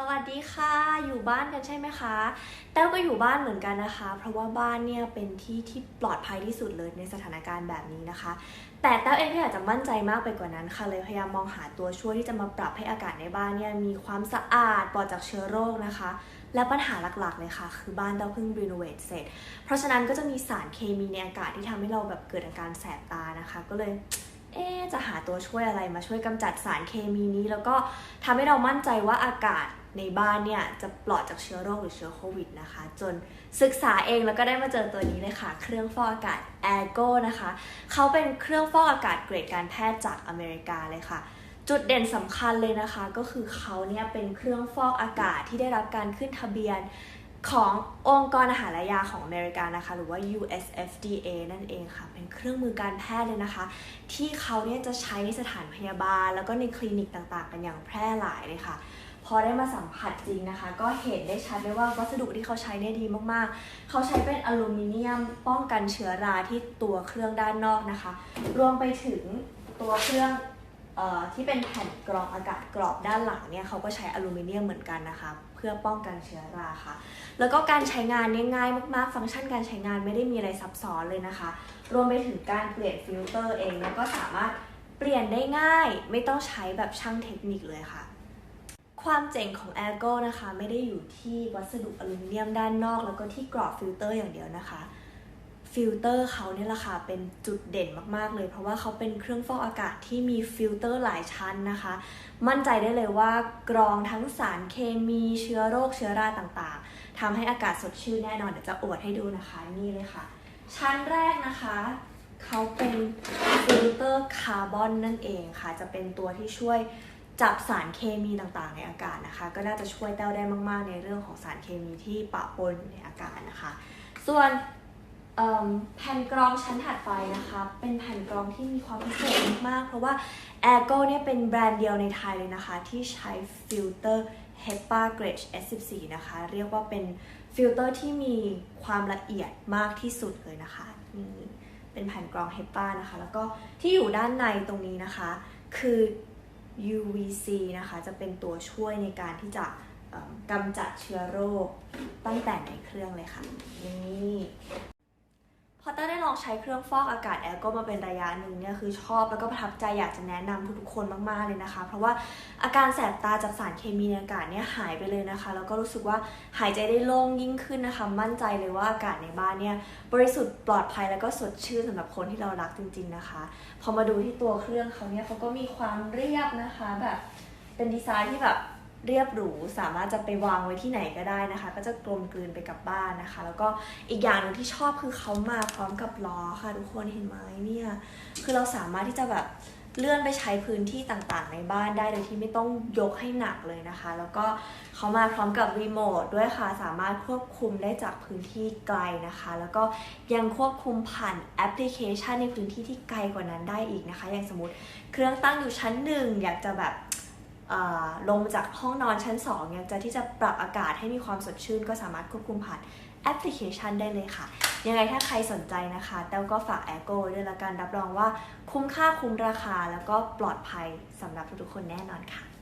สวัสดีค่ะ อยู่บ้านกันใช่ไหมคะ แต้วก็อยู่บ้านเหมือนกันนะคะ เพราะว่าบ้านเนี่ยเป็นที่ที่ปลอดภัยที่สุดเลยในสถานการณ์แบบนี้นะคะ แต่แต้วเองก็อยากจะมั่นใจมากไปกว่านั้นค่ะ เลยพยายามมองหาตัวช่วยที่จะมาปรับให้อากาศในบ้านเนี่ยมีความสะอาดปลอดจากเชื้อโรคนะคะ และปัญหาหลักๆเลยค่ะ คือบ้านแต้วเพิ่งรีโนเวทเสร็จ เพราะฉะนั้นก็จะมีสารเคมีในอากาศที่ทำให้เราแบบเกิดอาการแสบตานะคะ ก็เลยเอ๊จะหาตัวช่วยอะไรมาช่วยกำจัดสารเคมีนี้ แล้วก็ทำให้เรามั่นใจว่าอากาศ ในบ้านเนี่ยจะปลอดจากเชื้อโรคหรือเชื้อโควิดนะคะ จนศึกษาเองแล้วก็ได้มาเจอตัวนี้เลยค่ะ เครื่องฟอกอากาศ a i r g o นะคะเขาเป็นเครื่องฟอกอากาศเกรดการแพทย์จากอเมริกาเลยค่ะ จุดเด่นสำคัญเลยนะคะ ก็คือเขาเนี่ยเป็นเครื่องฟอกอากาศที่ได้รับการขึ้นทะเบียนขององค์กรอาหารและยาของอเมริกานะคะ หรือว่า USFDA นั่นเองค่ะ เป็นเครื่องมือการแพทย์เลยนะคะ ที่เขาเนี่ยจะใช้ในสถานพยาบาล แล้วก็ในคลินิกต่างๆ กันอย่างแพร่หลายเลยค่ะ พอได้มาสัมผัสจริงนะคะ ก็เห็นได้ชัดเลยว่าวัสดุที่เขาใช้เนี่ยดีมากๆ เขาใช้เป็นอลูมิเนียมป้องกันเชื้อราที่ตัวเครื่องด้านนอกนะคะ รวมไปถึงตัวเครื่องออที่เป็นแผ่นกรองอากาศกรอบด้านหลังเนี่ยเขาก็ใช้อลูมิเนียมเหมือนกันนะคะเพื่อป้องกันเชื้อราค่ะ แล้วก็การใช้งานเนี่ยง่ายมากๆ ฟังก์ชันการใช้งานไม่ได้มีอะไรซับซ้อนเลยนะคะ รวมไปถึงการเปลี่ยนฟิลเตอร์เองแล้วก็สามารถเปลี่ยนได้ง่าย ไม่ต้องใช้แบบช่างเทคนิคเลยค่ะ ความเจ๋งของ a i r g o นะคะ ไม่ได้อยู่ที่วัสดุอลูมิเนียมด้านนอก แล้วก็ที่กรอบฟิลเตอร์อย่างเดียวนะคะฟิลเตอร์เขาเนี่ยแหละค่ะเป็นจุดเด่นมากๆเลย เพราะว่าเขาเป็นเครื่องฟอกอากาศที่มีฟิลเตอร์หลายชั้นนะคะ มั่นใจได้เลยว่ากรองทั้งสารเคมีเชื้อโรคเชื้อราต่างๆทำให้อากาศสดชื่นแน่นอนเดี๋ยวจะอวดให้ดูนะคะนี่เลยค่ะ ชั้นแรกนะคะเขาเป็นฟิลเตอร์คาร์บอนนั่นเองค่ะ จะเป็นตัวที่ช่วย จับสารเคมีต่างๆ ในอากาศนะคะ ก็น่าจะช่วยแต้วได้มาก ๆ ในเรื่องของสารเคมีที่ปะปนในอากาศนะคะ ส่วนแผ่นกรองชั้นถัดไปนะคะ เป็นแผ่นกรองที่มีความพิเศษมาก เพราะว่า a i r g o เนี่ยเป็นแบรนด์เดียวในไทยเลยนะคะ ที่ใช้ฟิลเตอร์ HEPA Grade S14 นะคะ เรียกว่าเป็นฟิลเตอร์ที่มีความละเอียดมากที่สุดเลยนะคะนี่เป็นแผ่นกรอง HEPA นะคะ แล้วก็ที่อยู่ด้านในตรงนี้นะคะ คือ UVC นะคะจะเป็นตัวช่วยในการที่จะกำจัดเชื้อโรคตั้งแต่ในเครื่องเลยค่ะ นี่ พอเต้ยได้ลอง ใช้เครื่องฟอกอากาศแอร์ก็มาเป็นระยะหนึ่งเนี่ยคือชอบแล้วก็ประทับใจอยากจะแนะนำทุกๆคนมากๆเลยนะคะ เพราะว่าอาการแสบตาจากสารเคมีในอากาศเนี่ยหายไปเลยนะคะ แล้วก็รู้สึกว่าหายใจได้โล่งยิ่งขึ้นนะคะ มั่นใจเลยว่าอากาศในบ้านเนี่ยบริสุทธิ์ปลอดภัยแล้วก็สดชื่นสำหรับคนที่เรารักจริง ๆนะคะ พอมาดูที่ตัวเครื่องเขาเนี่ยเขาก็มีความเรียบนะคะแบบเป็นดีไซน์ที่แบบ เรียบหรูสามารถจะไปวางไว้ที่ไหนก็ได้นะคะ ก็จะกลมกลืนไปกับบ้านนะคะ แล้วก็อีกอย่างหนึ่งที่ชอบคือเขามาพร้อมกับล้อค่ะทุกคนเห็นไหมเนี่ยคือเราสามารถที่จะแบบเลื่อนไปใช้พื้นที่ต่างๆ ในบ้านได้โดยที่ไม่ต้องยกให้หนักเลยนะคะ แล้วก็เขามาพร้อมกับรีโมทด้วยค่ะ สามารถควบคุมได้จากพื้นที่ไกลนะคะ แล้วก็ยังควบคุมผ่านแอปพลิเคชันในพื้นที่ที่ไกลกว่านั้นได้อีกนะคะ อย่างสมมติเครื่องตั้งอยู่ชั้นหนึ่งอยากจะแบบ ลงมาจากห้องนอนชั้น2เนี่ยจะที่จะปรับอากาศให้มีความสดชื่น ก็สามารถควบคุมผ่านแอปพลิเคชันได้เลยค่ะ ยังไงถ้าใครสนใจนะคะแต้วก็ฝากแอโก้ด้วยละกันรับรองว่าคุ้มค่าคุ้มราคาแล้วก็ปลอดภัยสำหรับทุกๆคนแน่นอนค่ะ